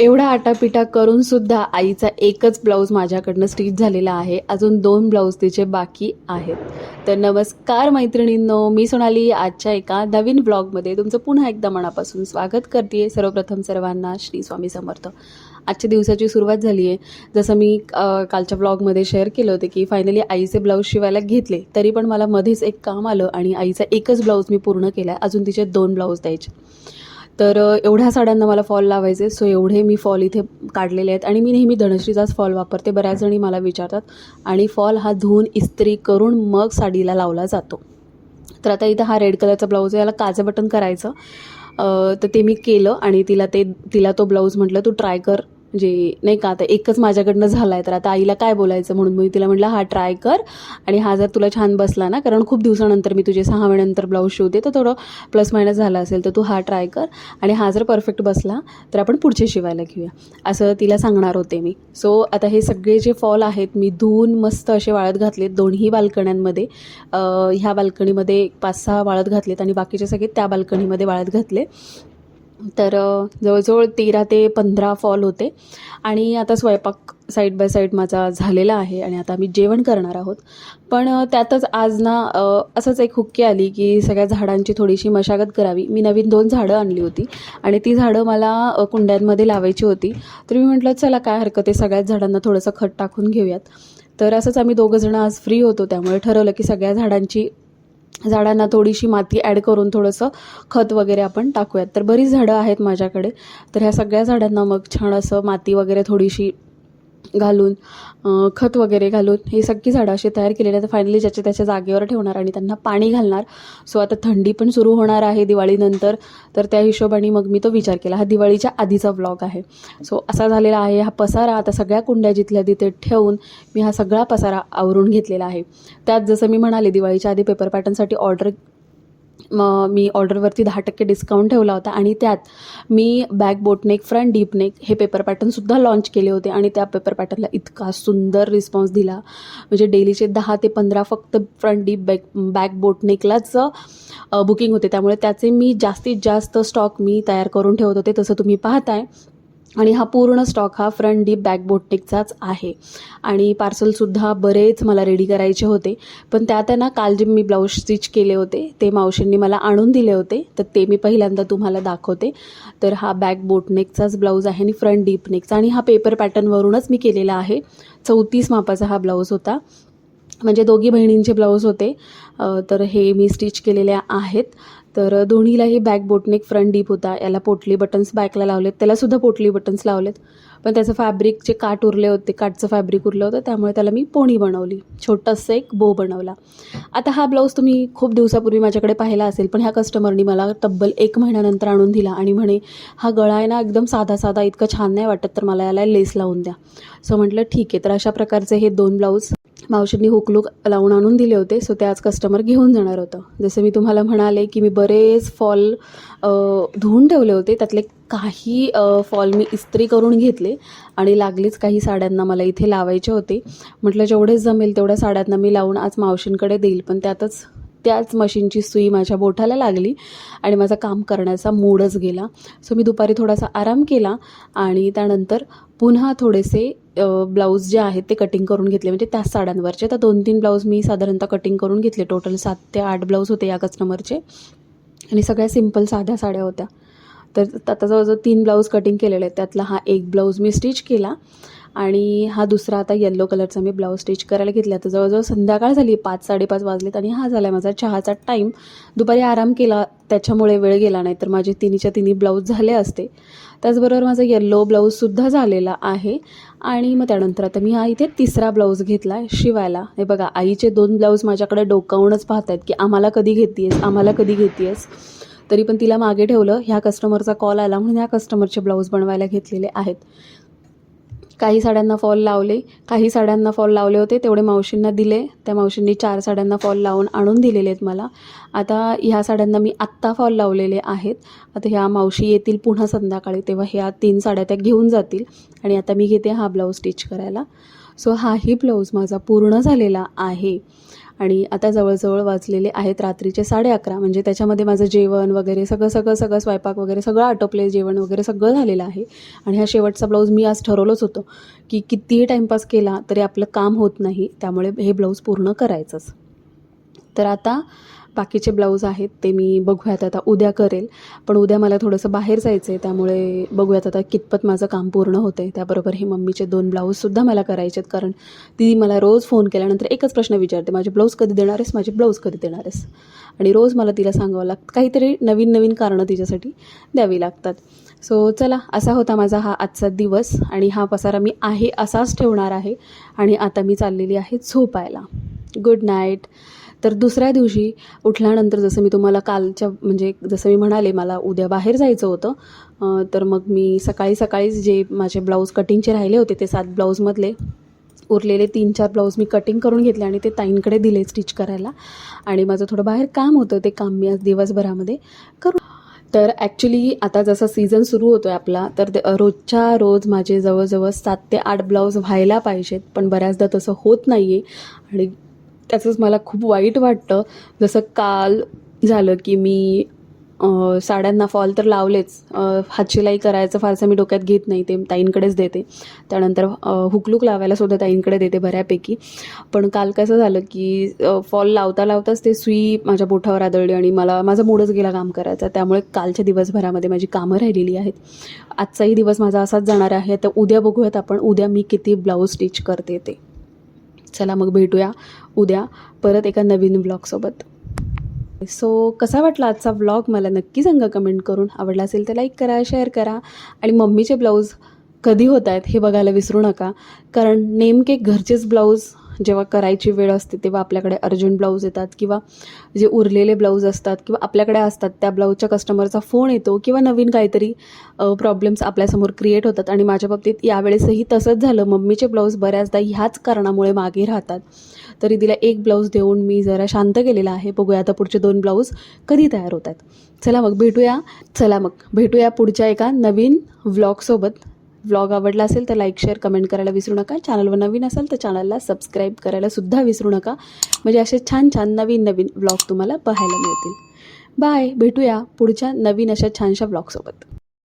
एवढा आटापिटा करून सुद्धा आईचा एकच ब्लाऊज माझ्याकडनं स्टिच झालेला आहे. अजून दोन ब्लाऊज तिचे बाकी आहेत. तर नमस्कार मैत्रिणींनो मी सोनाली. आजच्या एका नवीन ब्लॉगमध्ये तुमचं पुन्हा एकदा मनापासून स्वागत करते सर्वप्रथम सर्वांना श्री स्वामी समर्थ. आजच्या दिवसाची सुरुवात झाली आहे. जसं मी कालच्या ब्लॉगमध्ये शेअर केलं होतं की फायनली आईचे ब्लाऊज शिवायला घेतले तरी पण मला मध्येच एक काम आलं आणि आईचा एकच ब्लाऊज मी पूर्ण केला आहे अजून तिचे दोन ब्लाऊज द्यायचे. तर एवढ्या साड्यांना मला फॉल लावायचे सो एवढे मी फॉल इथे काढलेले आहेत. आणि मी नेहमी धनश्रीचाच फॉल वापरते बऱ्याच जणी मला विचारतात. आणि फॉल हा धुवून इस्त्री करून मग साडीला लावला जातो. तर आता इथं हा रेड कलरचा ब्लाऊज आहे याला काचं बटन करायचं. तर ते मी केलं आणि तिला ते तिला तो ब्लाऊज म्हटलं तू ट्राय कर म्हणजे नाही का आता एकच माझ्याकडनं झाला आहे तर आता आईला काय बोलायचं म्हणून मी तिला म्हटलं हा ट्राय कर आणि हा जर तुला छान बसला ना कारण खूप दिवसानंतर मी तुझे सहा महिन्यानंतर ब्लाऊज शिवते तर थोडं प्लस मायनस झाला असेल तर तू हा ट्राय कर आणि हा जर परफेक्ट बसला तर आपण पुढचे शिवायला घेऊया. असं तिला सांगणार होते मी. सो आता हे सगळे जे फॉल आहेत मी धुवून मस्त असे वाळत घातलेत दोन्ही बाल्कण्यांमध्ये. ह्या बाल्कनीमध्ये पाच सहा वाळत घातलेत आणि बाकीचे सगळे त्या बाल्कनीमध्ये वाळत घातले. तर जवळजवळ तेरा ते पंधरा फॉल होते. आणि आता स्वयंपाक साईड बाय साईड माझा झालेला आहे आणि आता आम्ही जेवण करणार आहोत. पण त्यातच आज ना असंच एक हुक्की आली की सगळ्या झाडांची थोडीशी मशागत करावी. मी नवीन दोन झाडं आणली होती आणि ती झाडं मला कुंड्यांमध्ये लावायची होती. तर मी म्हटलं चला काय हरकत आहे? सगळ्याच झाडांना थोडंसं खत टाकून घेऊयात. तर असंच आम्ही दोघंजणं आज फ्री होतो. त्यामुळे ठरवलं की सगळ्या झाडांची झाडांना थोडीशी माती ॲड करून थोडंसं खत वगैरे आपण टाकूयात. तर बरीच झाडं आहेत माझ्याकडे. तर ह्या सगळ्या झाडांना मग छान असं माती वगैरे थोडीशी घालून खत वगैरे घालून ही सगळी झाडं अशी तयार केलेली आहेत. फायनली ज्याच्या त्याच्या जागेवर ठेवणार आणि त्यांना पाणी घालणार. सो आता थंडी पण सुरू होणार आहे दिवाळीनंतर. तर त्या हिशोबाने मग मी तो विचार केला. हा दिवाळीच्या आधीचा व्लॉग आहे. सो असा झालेला आहे. हा पसारा आता सगळ्या कुंड्या जिथल्या तिथे ठेवून मी हा सगळा पसारा आवरून घेतलेला आहे. त्यात जसं मी म्हणाले दिवाळीच्या आधी पेपर पॅटर्नसाठी ऑर्डर मग मी ऑर्डरवरती दहा टक्के डिस्काउंट ठेवला होता आणि त्यात मी back boat neck front deep neck हे पेपर पॅटर्नसुद्धा लॉन्च केले होते आणि त्या पेपर पॅटर्नला इतका सुंदर रिस्पॉन्स दिला. म्हणजे डेलीचे दहा ते पंधरा फक्त फ्रंट डीप बॅक बॅक बोटनेकलाच बुकिंग होते. त्यामुळे त्याचे मी जास्तीत जास्त स्टॉक मी तयार करून ठेवत होते. तसं तुम्ही पाहताय. आणि हा पूर्ण स्टॉक हा फ्रंट डीप बॅक बोटनेकचाच आहे. आणि पार्सलसुद्धा बरेच मला रेडी करायचे होते. पण त्यात आहे ना काल जे मी ब्लाऊज स्टिच केले होते ते मावशींनी मला आणून दिले होते. तर ते मी पहिल्यांदा तुम्हाला दाखवते. तर हा बॅक बोटनेकचाच ब्लाऊज आहे आणि फ्रंट डीप नेकचा आणि हा पेपर पॅटर्नवरूनच मी केलेला आहे. चौतीस मापाचा हा ब्लाऊज होता. म्हणजे दोघी बहिणींचे ब्लाऊज होते. तर हे मी स्टिच केलेले आहेत. तर दोन्हीलाही बॅक बोटनेक फ्रंट डीप होता. याला पोटली बटन्स बॅकला लावलेत. त्यालासुद्धा पोटली बटन्स लावलेत. पण त्याचं फॅब्रिक जे काट उरले होते काटचं फॅब्रिक उरलं होतं त्यामुळे त्याला मी पोणी बनवली. छोटंसं एक बो बनवला. आता हा ब्लाऊज तुम्ही खूप दिवसापूर्वी माझ्याकडे पाहिला असेल पण ह्या कस्टमरनी मला तब्बल एक महिन्यानंतर आणून दिला आणि म्हणे हा गळा आहे ना एकदम साधा साधा इतकं छान नाही वाटत तर मला याला लेस लावून द्या. सो म्हटलं ठीक आहे. तर अशा प्रकारचे हे दोन ब्लाऊज मावशींनी हुकलूक लावून आणून दिले होते. सो ते आज कस्टमर घेऊन जाणार होतं. जसं मी तुम्हाला म्हणाले की मी बरेच फॉल धुवून ठेवले होते. त्यातले काही फॉल मी इस्त्री करून घेतले आणि लागलीच काही साड्यांना मला इथे लावायचे होते. म्हटलं जेवढेच जमेल तेवढ्या साड्यांना मी लावून आज मावशींकडे देईल पण त्यातच त्याच मशीनची सुई माझ्या बोठाला लागली आणि माझा काम करण्याचा मूडच गेला. सो मी दुपारी थोडासा आराम केला आणि त्यानंतर पुन्हा थोडेसे ब्लाऊज जे आहेत ते कटिंग करून घेतले. म्हणजे त्याच साड्यांवरचे. तर दोन तीन ब्लाऊज मी साधारणतः कटिंग करून घेतले. टोटल सात ते आठ ब्लाऊज होते या कस्टमरचे आणि सगळ्या सिंपल साध्या साड्या होत्या. तर आता जवळजवळ तीन ब्लाऊज कटिंग केलेले आहेत. त्यातला हा एक ब्लाऊज मी स्टिच केला. आणि हा दुसरा आता येल्लो कलरचा मी ब्लाऊज स्टिच करायला घेतला तर जवळजवळ संध्याकाळ झाली पाच साडेपाच वाजलेत आणि हा झाला आहे माझा चहाचा टाईम दुपारी आराम केला त्याच्यामुळे वेळ गेला नाही तर माझे तिन्हीच्या तिन्ही ब्लाऊज झाले असते. त्याचबरोबर माझा येल्लो ब्लाऊजसुद्धा झालेला आहे. आणि मग त्यानंतर आता मी हा इथे तिसरा ब्लाऊज घेतला आहे शिवायला. हे बघा आईचे दोन ब्लाऊज माझ्याकडे डोकावूनच पाहत आहेत की आम्हाला कधी घेतीयस आम्हाला कधी घेतीयस. तरी पण तिला मागे ठेवलं ह्या कस्टमरचा कॉल आला म्हणून ह्या कस्टमरचे ब्लाऊज बनवायला घेतलेले आहेत. काही साड्यांना फॉल लावले. काही साड्यांना फॉल लावले होते तेवढे मावशींना दिले. त्या मावशींनी चार साड्यांना फॉल लावून आणून दिलेले आहेत मला. आता ह्या साड्यांना मी आत्ता फॉल लावलेले आहेत. आता ह्या मावशी येतील पुन्हा संध्याकाळी तेव्हा ह्या तीन साड्या त्या घेऊन जातील. आणि आता मी घेते हा ब्लाऊज स्टिच करायला. सो हाही ब्लाऊज माझा पूर्ण झालेला आहे. आणि आता जवळजवळ वाचलेले आहेत रात्रीचे साडे अकरा. म्हणजे त्याच्यामध्ये माझं जेवण वगैरे सगळं सगळं सगळं स्वयंपाक वगैरे सगळं आटोपले जेवण वगैरे सगळं झालेलं आहे. आणि हा शेवटचा ब्लाऊज मी आज ठरवलंच होतं की कितीही टाईमपास केला तरी आपलं काम होत नाही. त्यामुळे हे ब्लाऊज पूर्ण करायचंच. तर आता बाकीचे ब्लाऊज आहेत ते मी बघूयात आता उद्या करेल. पण उद्या मला थोडंसं बाहेर जायचं आहे त्यामुळे बघूयात आता कितपत माझं काम पूर्ण होतं आहे त्याबरोबर हे मम्मीचे दोन ब्लाऊजसुद्धा मला करायचे आहेत कारण ती मला रोज फोन केल्यानंतर एकच प्रश्न विचारते माझे ब्लाऊज कधी देणार आहेस माझे ब्लाऊज कधी देणार आहेस आणि रोज मला तिला सांगावं लागतं काहीतरी नवीन नवीन कारणं तिच्यासाठी द्यावी लागतात. सो चला असा होता माझा हा आजचा दिवस आणि हा पसारा मी आहे असाच ठेवणार आहे. आणि आता मी चाललेली आहे झोपायला. गुड नाईट तर दुसऱ्या दिवशी उठल्यानंतर जसं मी तुम्हाला कालच्या म्हणजे जसं मी म्हणाले मला उद्या बाहेर जायचं होतं तर मग मी सकाळी सकाळीच जे माझे ब्लाऊज कटिंगचे राहिले होते ते सात ब्लाऊजमधले उरलेले तीन चार ब्लाऊज मी कटिंग करून घेतले आणि ते ताईंकडे दिले स्टिच करायला. आणि माझं थोडं बाहेर काम होतं ते काम मी आज दिवसभरामध्ये करू. तर ॲक्च्युली आता जसा सीझन सुरू होतो आहे आपला तर ते रोजच्या रोज माझे जवळजवळ सात ते आठ ब्लाऊज व्हायला पाहिजेत पण बऱ्याचदा तसं होत नाही आहे आणि त्याचंच मला खूप वाईट वाटतं. जसं काल झालं की मी साड्यांना फॉल तर लावलेच. हातशिलाई करायचं फारसं मी डोक्यात घेत नाही ते ताईंकडेच देते. त्यानंतर हुकलूक लावायला सुद्धा ताईंकडे देते बऱ्यापैकी. पण काल कसं झालं की फॉल लावता लावताच ते सुई माझ्या बोठावर आदळली आणि मला माझा मूडच गेला काम करायचा. त्यामुळे कालच्या दिवसभरामध्ये माझी कामं राहिलेली आहेत. आजचाही दिवस माझा असाच जाणार आहे. तर उद्या बघूयात आपण. उद्या मी किती ब्लाऊज स्टिच करते ते. चला मग भेटूया उद्या परत एका नवीन ब्लॉगसोबत सो कसा वाटला आजचा व्लॉग मला नक्की सांगा कमेंट करून. आवडला असेल तर लाईक करा शेअर करा. आणि मम्मीचे ब्लाऊज कधी होत आहेत हे बघायला विसरू नका. कारण नेमके घरचेच ब्लाऊज जेव्हा करायची वेळ असते तेव्हा आपल्याकडे अर्जंट ब्लाऊज येतात किंवा जे उरलेले ब्लाऊज असतात किंवा आपल्याकडे असतात त्या ब्लाऊजच्या कस्टमरचा फोन येतो किंवा नवीन काहीतरी प्रॉब्लेम्स आपल्यासमोर क्रिएट होतात. आणि माझ्या बाबतीत यावेळेसही तसंच झालं. मम्मीचे ब्लाऊज बऱ्याचदा ह्याच कारणामुळे मागे राहतात. तरी तिला एक ब्लाऊज देऊन मी जरा शांत केलेला आहे. बघूया आता पुढचे दोन ब्लाऊज कधी तयार होत आहेत चला मग भेटूया. चला मग भेटूया पुढच्या एका नवीन व्लॉगसोबत व्लॉग आवडला असेल तर लाईक शेअर कमेंट करायला विसरू नका. चॅनलवर नवीन असाल तर चॅनलला सबस्क्राईब करायला सुद्धा विसरू नका. म्हणजे असे छान छान नवीन नवीन व्लॉग तुम्हाला पाहायला मिळतील. बाय भेटूया पुढच्या नवीन अशा छानशा ब्लॉगसोबत